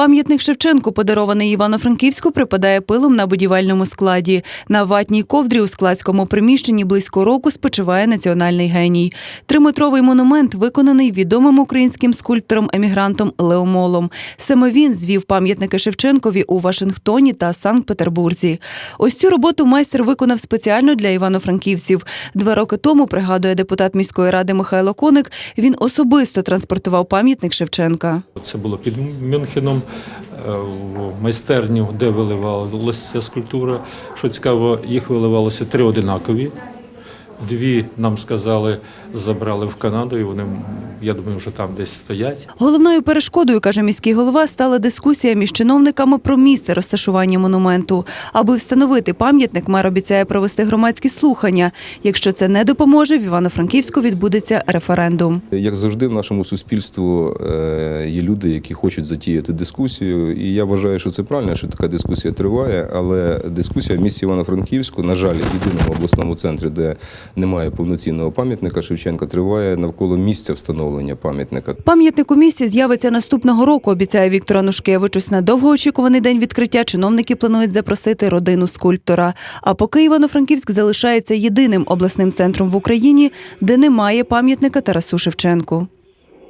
Пам'ятник Шевченку, подарований Івано-Франківську, припадає пилом на будівельному складі. На ватній ковдрі у складському приміщенні близько року спочиває національний геній. Триметровий монумент виконаний відомим українським скульптором-емігрантом Леомолом. Саме він звів пам'ятники Шевченкові у Вашингтоні та Санкт-Петербурзі. Ось цю роботу майстер виконав спеціально для івано-франківців. Два роки тому, пригадує депутат міської ради Михайло Коник, він особисто транспортував пам'ятник Шевченка. Це було під Мюнхеном, в майстерню, де виливалася скульптура. Що цікаво, їх виливалося три одинакові. Дві нам сказали, забрали в Канаду, і вони, я думаю, вже там десь стоять. Головною перешкодою, каже міський голова, стала дискусія між чиновниками про місце розташування монументу. Аби встановити пам'ятник, мер обіцяє провести громадські слухання. Якщо це не допоможе, в Івано-Франківську відбудеться референдум. Як завжди, в нашому суспільству е, є люди, які хочуть затіяти дискусію, і я вважаю, що це правильно, що така дискусія триває. Але дискусія в місті Івано-Франківську, на жаль, єдиному обласному центрі, де немає повноцінного пам'ятника Шевченка, триває навколо місця встановлення пам'ятника. Пам'ятник у місті з'явиться наступного року, обіцяє Віктор Анушкевич. Ось на довгоочікуваний день відкриття чиновники планують запросити родину скульптора. А поки Івано-Франківськ залишається єдиним обласним центром в Україні, де немає пам'ятника Тарасу Шевченку.